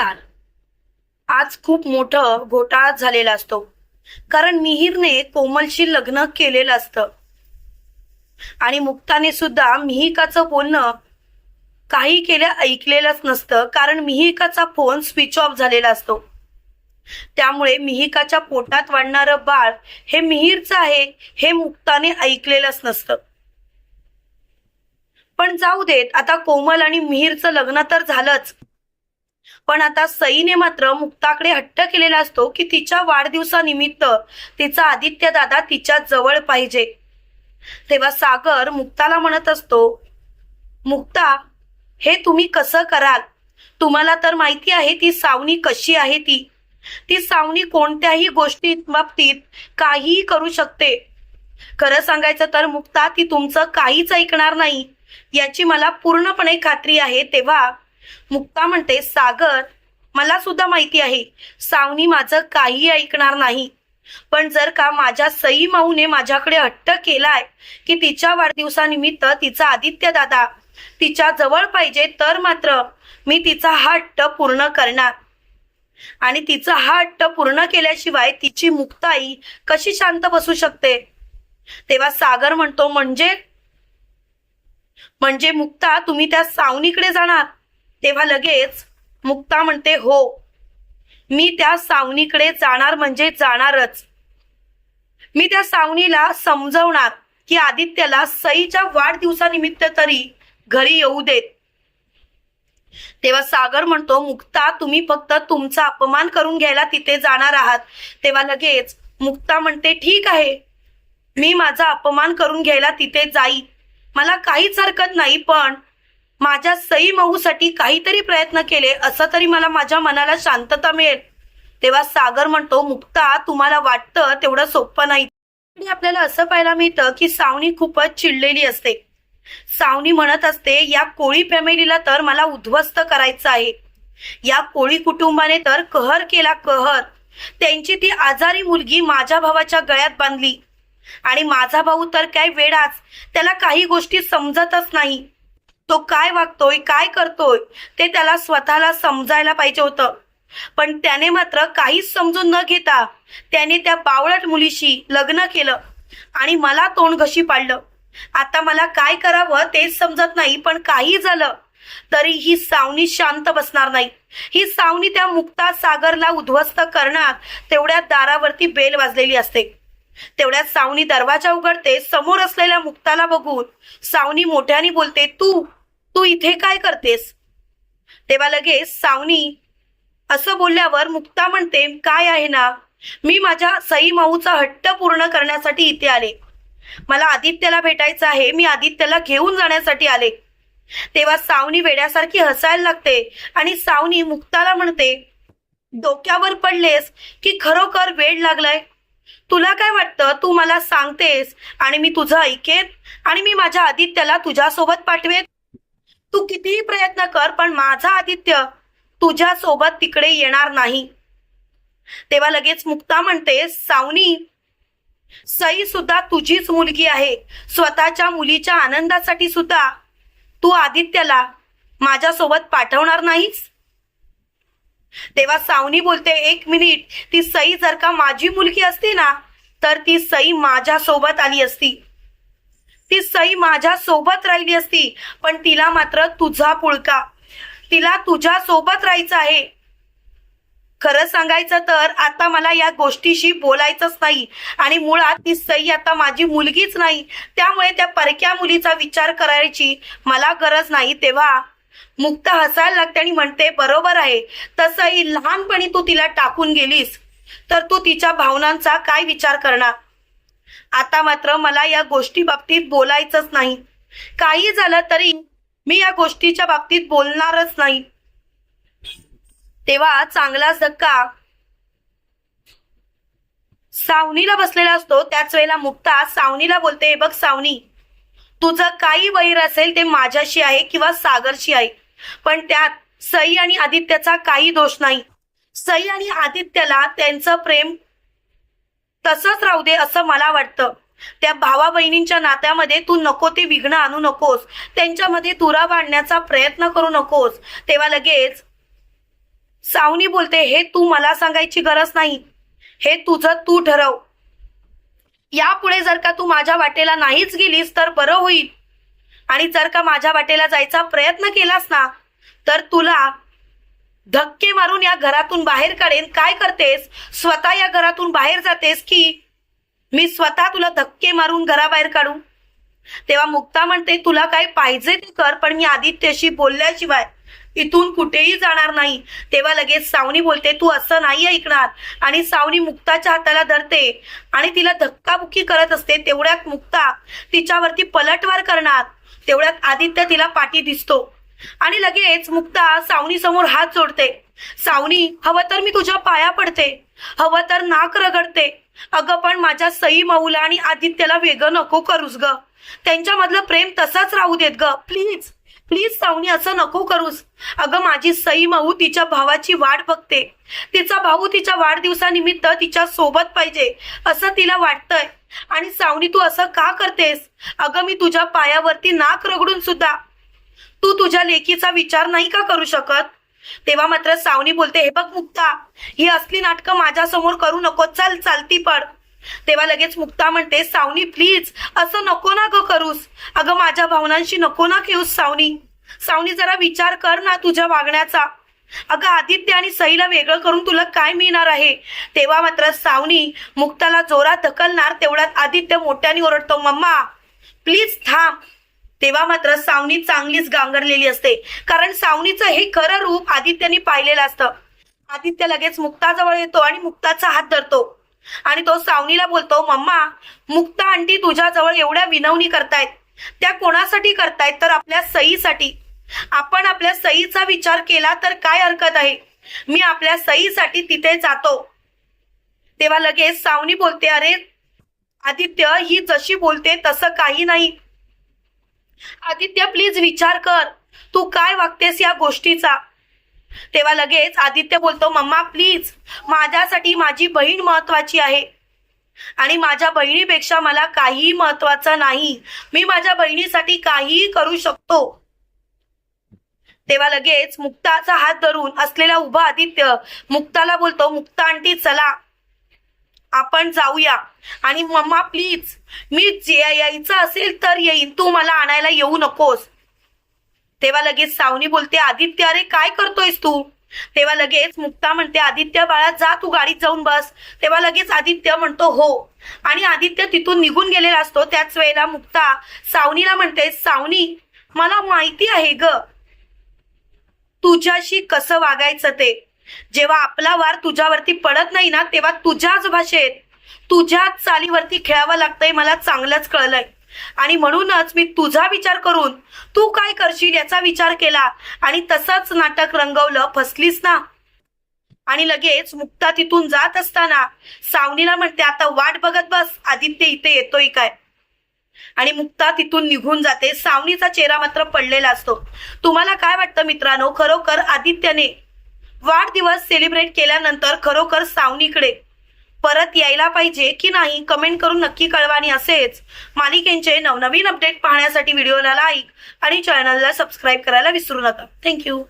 नमस्कार. आज खूप मोठं घोटाळा झालेला असतो. कारण मिहीरने कोमलशी लग्न केलेलं असतं. आणि मुक्ताने सुद्धा मिहिकाचं बोलणं काही केलं ऐकलेलंच नसतं. कारण मिहिकाचा फोन स्विच ऑफ झालेला असतो. त्यामुळे मिहिकाच्या पोटात वाढणारं बाळ हे मिहीरचं आहे हे मुक्ताने ऐकलेलंच नसतं. पण जाऊ देत आता कोमल आणि मिहीरचं लग्न तर झालंच. पण आता सईने मात्र मुक्ताकडे हट्ट केलेला असतो की तिच्या वाढदिवसानिमित्त तिचा आदित्य दादा तिच्या जवळ पाहिजे. तेव्हा सागर मुक्ताला म्हणत असतो मुक्ता हे तुम्ही कसं कराल? तुम्हाला तर माहिती आहे ती सावनी कशी आहे ती. ती सावनी कोणत्याही गोष्टी बाबतीत काहीही करू शकते. खरं सांगायचं तर मुक्ता ती तुमचं काहीच ऐकणार नाही. याची मला पूर्णपणे खात्री आहे. तेव्हा मुक्ता म्हणते सागर मला सुद्धा माहिती आहे सावनी माझं काही ऐकणार नाही. पण जर का माझ्या सई माऊने माझ्याकडे हट्ट केलाय की तिच्या वाढदिवसानिमित्त तिचा आदित्य दादा तिच्या जवळ पाहिजे तर मात्र मी तिचा हा हट्ट पूर्ण करणार. आणि तिचा हा हट्ट पूर्ण केल्याशिवाय तिची मुक्ताई कशी शांत बसू शकते? तेव्हा सागर म्हणतो म्हणजे? म्हणजे मुक्ता तुम्ही त्या सावनीकडे जाणार. तेव्हा लगेच मुक्ता म्हणते हो मी त्या सावनीकडे जाणार म्हणजे जाणारच. मी त्या सावनीला समजवणार की आदित्यला सईच्या वाढदिवसानिमित्त तरी घरी येऊ देत. तेव्हा सागर म्हणतो मुक्ता तुम्ही फक्त तुमचा अपमान करून घ्यायला तिथे जाणार आहात. तेव्हा लगेच मुक्ता म्हणते ठीक आहे मी माझा अपमान करून घ्यायला तिथे जाई. मला काहीच हरकत नाही पण माझ्या सई माऊसाठी काहीतरी प्रयत्न केले असं तरी मला माझ्या मनाला शांतता मिळेल. तेव्हा सागर म्हणतो मुक्ता तुम्हाला वाटतं तेवढं सोपं नाही. आपल्याला असं पाहायला मिळतं की सावनी खूपच चिडलेली असते. सावनी म्हणत असते या कोळी फॅमिलीला तर मला उद्ध्वस्त करायचं आहे. या कोळी कुटुंबाने तर कहर केला कहर. त्यांची ती आजारी मुलगी माझ्या भावाच्या गळ्यात बांधली. आणि माझा भाऊ तर काय वेडाच. त्याला काही गोष्टी समजतच नाही. तो काय वागतोय काय करतोय ते त्याला स्वतःला समजायला पाहिजे होतं. पण त्याने मात्र काहीच समजून न घेता त्याने त्या बावळट मुलीशी लग्न केलं आणि मला तोंड घशी पाडलं. आता मला काय करावं तेच समजत नाही पण काही झालं तरी ही सावनी शांत बसणार नाही. ही सावनी त्या मुक्ता सागरला उद्ध्वस्त करणार तेवढ्या दारावरती बेल वाजलेली असते. तेवढ्यात सावनी दरवाजा उघडते समोर असलेल्या मुक्ताला बघून सावनी मोठ्याने बोलते तू तू इथे काय करतेस? तेव्हा लगेच सावनी असं बोलल्यावर मुक्ता म्हणते काय आहे ना? मी माझ्या सई माऊचा हट्ट पूर्ण करण्यासाठी इथे आले. मला आदित्यला भेटायचं आहे. मी आदित्यला घेऊन जाण्यासाठी आले. तेव्हा सावनी वेड्यासारखी हसायला लागते आणि सावनी मुक्ताला म्हणते डोक्यावर पडलेस की खरोखर वेळ लागलाय? तुला काय वाटतं? तू मला सांगतेस आणि मी तुझं ऐकेन आणि मी माझ्या आदित्यला तुझ्यासोबत पाठवेन? तू कितीही प्रयत्न कर पण माझा आदित्य तुझ्या सोबत तिकडे येणार नाही. तेव्हा लगेच मुक्ता म्हणते सावनी सई सुद्धा तुझीच मुलगी आहे. स्वतःच्या मुलीच्या आनंदासाठी सुद्धा तू आदित्यला माझ्यासोबत पाठवणार नाहीस? तेव्हा सावनी बोलते एक मिनिट ती सई जर का माझी मुलगी असती ना तर ती सई माझ्यासोबत आली असती. ती सई माझ्या सोबत राहिली असती पण तिला मात्र तुझा पुळका. तिला तुझ्या सोबत राहायचं आहे. खरं सांगायचं तर आता मला या गोष्टीशी बोलायचंच नाही आणि मुळात ती सई आता माझी मुलगीच नाही. त्यामुळे त्या परक्या मुलीचा विचार करायची मला गरज नाही तेव्हा. मुक्त हसायला लागते आणि म्हणते बरोबर आहे. तसंही लहानपणी तू तिला टाकून गेलीस. तर तू तिच्या भावनांचा काय विचार करणार? आता मात्र मला या गोष्टी बाबतीत बोलायचंच नाही. काही झालं तरी मी या गोष्टीच्या बाबतीत बोलणारच नाही. तेव्हा चांगलाच धक्का सावनीला बसलेला असतो. त्याच वेळेला मुक्ता सावनीला बोलते "हे बघ सावनी तुझं काही वैर असेल ते माझ्याशी आहे किंवा सागरशी आहे. पण त्यात सई आणि आदित्यचा काही दोष नाही. सई आणि आदित्यला त्यांचं प्रेम तसंच राहू दे असं मला वाटतं. त्या भावा बहिणींच्या नात्यामध्ये तू नको ते विघ्न आणू नकोस. त्यांच्यामध्ये तुरा बांधण्याचा प्रयत्न करू नकोस. तेव्हा लगेच सावनी बोलते हे तू मला सांगायची गरज नाही. हे तुझं तू ठरव. यापुढे जर का तू माझ्या वाटेला नाहीच गेलीस तर बरं होईल. आणि जर का माझ्या वाटेला जायचा प्रयत्न केलास ना तर तुला धक्के मारून या घरातून बाहेर काढेन. काय करतेस? स्वतः या घरातून बाहेर जातेस की मी स्वतः तुला धक्के मारून घराबाहेर काढू? तेव्हा मुक्ता म्हणते तुला काय पाहिजे ते कर पण मी आदित्यशी बोलल्याशिवाय इथून कुठेही जाणार नाही. तेव्हा लगेच सावनी बोलते तू असं नाही ऐकणार. आणि सावनी मुक्ताच्या हाताला धरते आणि तिला धक्काबुक्की करत असते. तेवढ्यात मुक्ता तिच्यावरती पलटवार करणार. तेवढ्यात आदित्य तिला पाठी दिसतो. आणि लगेच मुक्ता सावनी समोर हात जोडते. सावनी हवं तर मी तुझ्या पाया पडते. हवं तर नाक रगडते. अगं पण माझ्या सई माऊला आणि आदित्यला वेगळं नको करूस ग. त्यांच्यामधलं प्रेम तसाच राहू देत ग. प्लीज प्लीज सावनी असं नको करूस. अगं माझी सई माऊ तिच्या भावाची वाट बघते. तिचा भाऊ तिच्या वाढदिवसानिमित्त तिच्या सोबत पाहिजे असं तिला वाटतंय. आणि सावनी तू असं का करतेस? अगं मी तुझ्या पायावरती नाक रगडून सुद्धा तू तुझ्या लेकीचा विचार नाही का करू शकत? तेव्हा मात्र सावनी बोलते हे बघ मुक्ता ही असली नाटकं माझ्यासमोर करू नको चल चालती पड. तेव्हा लगेच मुक्ता म्हणते सावनी प्लीज असं नको ना ग करूस. अगं माझ्या भावनांशी नको ना घेऊस सावनी. सावनी जरा विचार कर ना तुझ्या वागण्याचा. अगं आदित्य आणि सईला वेगळं करून तुला काय मिळणार आहे? तेव्हा मात्र सावनी मुक्ताला जोरात ढकलणार तेवढ्यात आदित्य मोठ्याने ओरडतो मम्मा प्लीज थांब. तेव्हा मात्र सावनी चांगलीच गांगरलेली असते. कारण सावनीचं हे खरं रूप आदित्यने पाहिलेलं असतं. आदित्य लगेच मुक्ताजवळ येतो आणि मुक्ताचा हात धरतो. आणि तो सावनीला बोलतो मम्मा मुक्ता आंटी तुझ्याजवळ एवढ्या विनवणी करतायत. त्या कोणासाठी करतायत तर आपल्या सईसाठी. आपण आपल्या सईचा विचार केला तर काय हरकत आहे? मी आपल्या सईसाठी तिथे जातो. तेव्हा लगेच सावनी बोलते अरे आदित्य ही जशी बोलते तसं काही नाही. आदित्य प्लीज विचार कर. तू काय वागतेस या गोष्टीचा? तेव्हा लगेच आदित्य बोलतो मम्मा प्लीज माझ्यासाठी माझी बहीण महत्वाची आहे. आणि माझ्या बहिणीपेक्षा मला काहीही महत्वाचं नाही. मी माझ्या बहिणीसाठी काहीही करू शकतो. तेव्हा लगेच मुक्ताचा हात धरून असलेला उभा आदित्य मुक्ताला बोलतो मुक्ता आंटी चला. आपण जाऊया. आणि मम्मा प्लीज मी जे यायचं असेल तर येईन. तू मला आणायला येऊ नकोस. तेव्हा लगेच सावनी बोलते आदित्य अरे काय करतोयस तू? तेव्हा लगेच मुक्ता म्हणते आदित्य बाळा जा तू गाडीत जाऊन बस. तेव्हा लगेच आदित्य म्हणतो हो. आणि आदित्य तिथून निघून गेलेला असतो. त्याच वेळेला मुक्ता सावनीला म्हणते सावनी मला माहिती आहे ग तुझ्याशी कसं वागायचं ते. जेव्हा आपला वार तुझ्यावरती पडत नाही ना तेव्हा तुझ्याच भाषेत तुझ्याच चालीवरती खेळावं लागतंय मला चांगलंच कळलंय. आणि म्हणूनच मी तुझा विचार करून तू काय करशील याचा विचार केला आणि तसंच नाटक रंगवलं फसलीस ना? आणि लगेच मुक्ता तिथून जात असताना सावनीला म्हणते आता वाट बघत बस आदित्य इथे येतोय काय? आणि मुक्ता तिथून निघून जाते. सावनीचा चेहरा मात्र पडलेला असतो. तुम्हाला काय वाटतं मित्रांनो? खरोखर आदित्यने वाढदिवस सेलिब्रेट केल्यानंतर खरोखर सावनीकडे. परत यायला पाहिजे की नाही कमेंट करून नक्की कळवानी असेच. मालिकेंचे नवनवीन अपडेट पाहण्यासाठी व्हिडिओला लाईक आणि चॅनलला सबस्क्राईब करायला विसरू नका. थँक्यू